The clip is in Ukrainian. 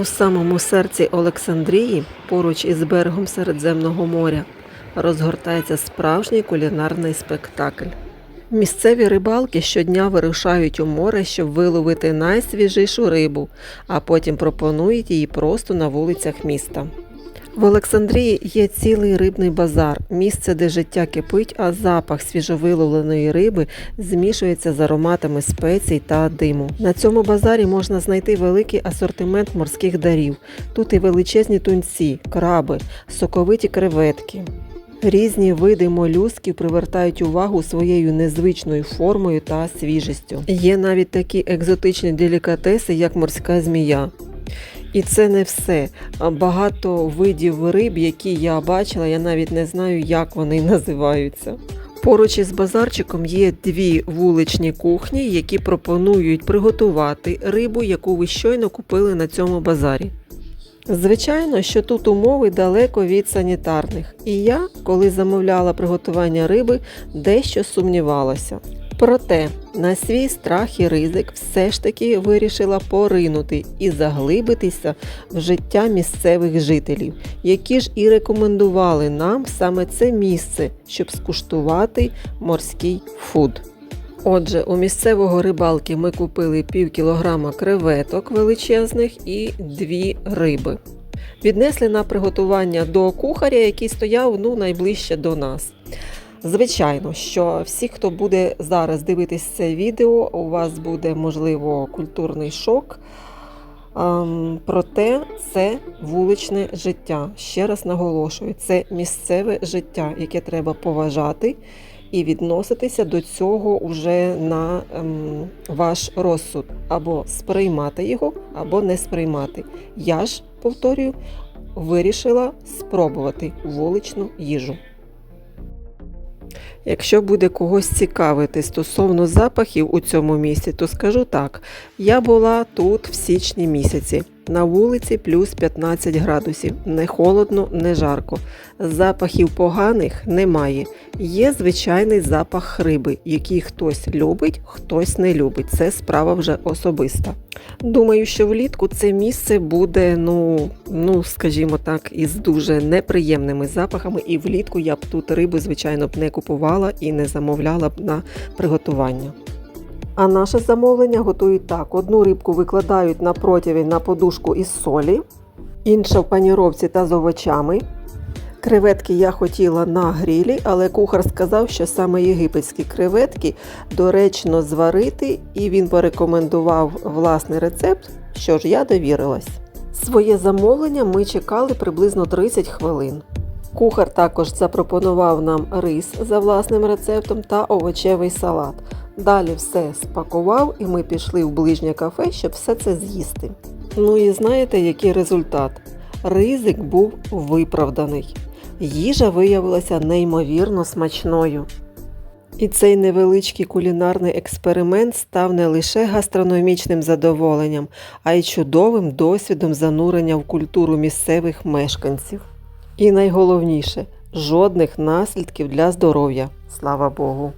У самому серці Олександрії, поруч із берегом Середземного моря, розгортається справжній кулінарний спектакль. Місцеві рибалки щодня вирушають у море, щоб виловити найсвіжішу рибу, а потім пропонують її просто на вулицях міста. В Олександрії є цілий рибний базар, місце, де життя кипить, а запах свіжовиловленої риби змішується з ароматами спецій та диму. На цьому базарі можна знайти великий асортимент морських дарів. Тут і величезні тунці, краби, соковиті креветки. Різні види молюсків привертають увагу своєю незвичною формою та свіжістю. Є навіть такі екзотичні делікатеси, як морська змія. І це не все. Багато видів риб, які я бачила, я навіть не знаю, як вони називаються. Поруч із базарчиком є дві вуличні кухні, які пропонують приготувати рибу, яку ви щойно купили на цьому базарі. Звичайно, що тут умови далеко від санітарних, і я, коли замовляла приготування риби, дещо сумнівалася. Проте на свій страх і ризик все ж таки вирішила поринути і заглибитися в життя місцевих жителів, які ж і рекомендували нам саме це місце, щоб скуштувати морський фуд. Отже, у місцевого рибалки ми купили пів кілограма креветок величезних і дві риби. Віднесли на приготування до кухаря, який стояв ну, найближче до нас. Звичайно, що всі, хто буде зараз дивитися це відео, у вас буде, можливо, культурний шок. Ем, Проте це вуличне життя. Ще раз наголошую, це місцеве життя, яке треба поважати і відноситися до цього уже на ем, ваш розсуд. Або сприймати його, або не сприймати. Я ж, повторюю, вирішила спробувати вуличну їжу. Якщо буде когось цікавити стосовно запахів у цьому місці, то скажу так: я була тут в січні місяці. На вулиці плюс 15 градусів, не холодно, не жарко. Запахів поганих немає. Є звичайний запах риби, який хтось любить, хтось не любить. Це справа вже особиста. Думаю, що влітку це місце буде, ну, ну скажімо так, із дуже неприємними запахами, і влітку я б тут рибу, звичайно, б не купувала і не замовляла б на приготування. А наше замовлення готують так: одну рибку викладають на противень на подушку із солі, інша в паніровці та з овочами. Креветки я хотіла на грілі, але кухар сказав, що саме єгипетські креветки доречно зварити, і він порекомендував власний рецепт, що ж я довірилась. Своє замовлення ми чекали приблизно 30 хвилин. Кухар також запропонував нам рис за власним рецептом та овочевий салат. Далі все спакував і ми пішли в ближнє кафе, щоб все це з'їсти. Ну і знаєте, який результат? Ризик був виправданий. Їжа виявилася неймовірно смачною. І цей невеличкий кулінарний експеримент став не лише гастрономічним задоволенням, а й чудовим досвідом занурення в культуру місцевих мешканців. І найголовніше жодних наслідків для здоров'я. Слава Богу!